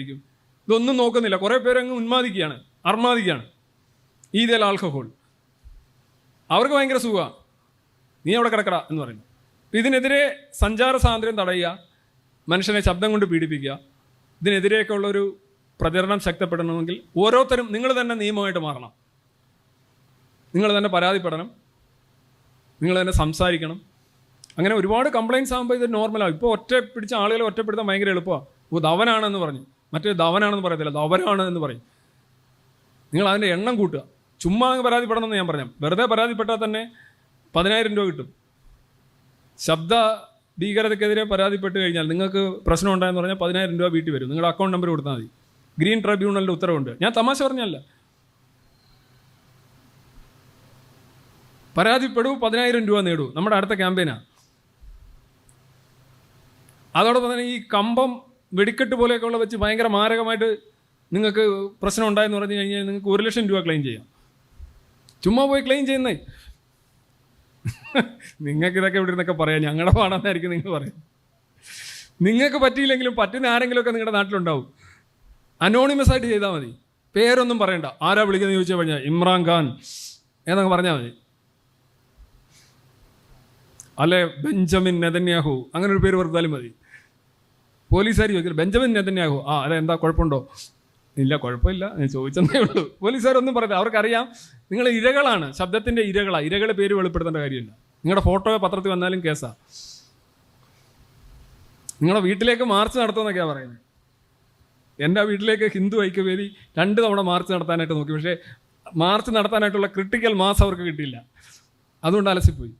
ഇതൊന്നും നോക്കുന്നില്ല. കുറേ പേരങ്ങ് ഉന്മാദിക്കുകയാണ്. അർമാദിക്കുകയാണ്. Ethyl alcohol. അവർക്ക് ഭയങ്കര സുഖമാണ് നീ അവിടെ കിടക്കട എന്ന് പറയുന്നു. ഇതിനെതിരെ സഞ്ചാര സ്വാതന്ത്ര്യം തടയുക മനുഷ്യനെ ശബ്ദം കൊണ്ട് പീഡിപ്പിക്കുക ഇതിനെതിരെയൊക്കെ ഉള്ളൊരു പ്രചരണം ശക്തപ്പെടണമെങ്കിൽ ഓരോരുത്തരും നിങ്ങൾ തന്നെ നിയമമായിട്ട് മാറണം. നിങ്ങൾ തന്നെ പരാതിപ്പെടണം. നിങ്ങൾ തന്നെ സംസാരിക്കണം. അങ്ങനെ ഒരുപാട് കംപ്ലയിൻസ് ആകുമ്പോൾ ഇത് നോർമലാണ് ഇപ്പോൾ ഒറ്റ പിടിച്ച ആളുകളെ ഒറ്റപ്പെടുത്താൻ ഭയങ്കര എളുപ്പമാണ് ഓ ധവനാണെന്ന് പറഞ്ഞു. മറ്റേ ധവനാണെന്ന് പറയത്തില്ല. ധവനാണ് എന്ന് പറയും. നിങ്ങൾ അതിന്റെ എണ്ണം കൂട്ടുക. ചുമ്മാ അങ്ങ് പരാതിപ്പെടണമെന്ന് ഞാൻ പറഞ്ഞു വെറുതെ പരാതിപ്പെട്ടാൽ തന്നെ പതിനായിരം രൂപ കിട്ടും. ശബ്ദ ഭീകരതയ്ക്കെതിരെ പരാതിപ്പെട്ട് കഴിഞ്ഞാൽ നിങ്ങൾക്ക് പ്രശ്നം ഉണ്ടായെന്ന് പറഞ്ഞാൽ പതിനായിരം രൂപ വീട്ടിൽ വരും. നിങ്ങളുടെ അക്കൗണ്ട് നമ്പർ കൊടുത്താൽ മതി. ഗ്രീൻ ട്രibunalന്റെ ഉത്തരവുണ്ട്. ഞാൻ തമാശ പറഞ്ഞല്ല പരാതിപ്പെടൂ പതിനായിരം രൂപ നേടൂ. നമ്മുടെ അടുത്ത ക്യാമ്പയിനാണ് അതോടൊപ്പം തന്നെ ഈ കമ്പം വെടിക്കെട്ട് പോലെയൊക്കെ ഉള്ള വെച്ച് ഭയങ്കര മാരകമായിട്ട് നിങ്ങൾക്ക് പ്രശ്നം ഉണ്ടായെന്ന് പറഞ്ഞു കഴിഞ്ഞാൽ നിങ്ങൾക്ക് ഒരു ലക്ഷം രൂപ ക്ലെയിം ചെയ്യാം. ചുമ്മാ പോയി ക്ലെയിം ചെയ്യുന്നേ. നിങ്ങൾക്ക് ഇതൊക്കെ ഇവിടെ നിന്നൊക്കെ പറയാം. ഞങ്ങളുടെ പാടാന്നായിരിക്കും നിങ്ങൾ പറയാം. നിങ്ങൾക്ക് പറ്റിയില്ലെങ്കിലും പറ്റുന്ന ആരെങ്കിലുമൊക്കെ നിങ്ങളുടെ നാട്ടിലുണ്ടാവും. അനോണിമസ് ആയിട്ട് ചെയ്താൽ മതി. പേരൊന്നും പറയണ്ട. ആരാ വിളിക്കുന്നത് ചോദിച്ചു കഴിഞ്ഞാൽ ഇമ്രാൻ ഖാൻ എന്നൊക്കെ പറഞ്ഞാൽ മതി. അല്ലെ? Benjamin Netanyahu. അങ്ങനെ ഒരു പേര് വെറുതാലും മതി. പോലീസുകാർ ചോദിക്കില്ല ബെഞ്ചമിൻ നെതന്യാഹു ആ അതെ എന്താ കുഴപ്പമുണ്ടോ? ഇല്ല കുഴപ്പമില്ല. ഞാൻ ചോദിച്ചെന്നേ ഉള്ളൂ. പോലീസുകാരൊന്നും പറയില്ല അവർക്കറിയാം നിങ്ങൾ ഇരകളാണ്. ശബ്ദത്തിന്റെ ഇരകളാണ് ഇരകളെ പേര് വെളിപ്പെടുത്തേണ്ട കാര്യമില്ല. നിങ്ങളുടെ ഫോട്ടോ പത്രത്തിൽ വന്നാലും കേസാ. നിങ്ങളുടെ വീട്ടിലേക്ക് മാർച്ച് നടത്തുമെന്നൊക്കെയാണ് പറയുന്നത്. എന്റെ വീട്ടിലേക്ക് ഹിന്ദു ഐക്യവേദി രണ്ട് തവണ മാർച്ച് നടത്താനായിട്ട് നോക്കി. പക്ഷേ മാർച്ച് നടത്താനായിട്ടുള്ള ക്രിട്ടിക്കൽ മാസ് അവർക്ക് കിട്ടിയില്ല. അതുകൊണ്ട് അലസിപ്പോയി.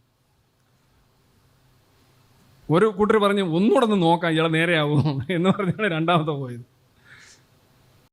ഒരു കൂട്ടർ പറഞ്ഞു ഒന്നുകൂടെ ഒന്ന് നോക്കാം ഇയാളെ നേരെയാവുമോ? എന്ന് പറഞ്ഞാണ് രണ്ടാമത്തെ പോയത്.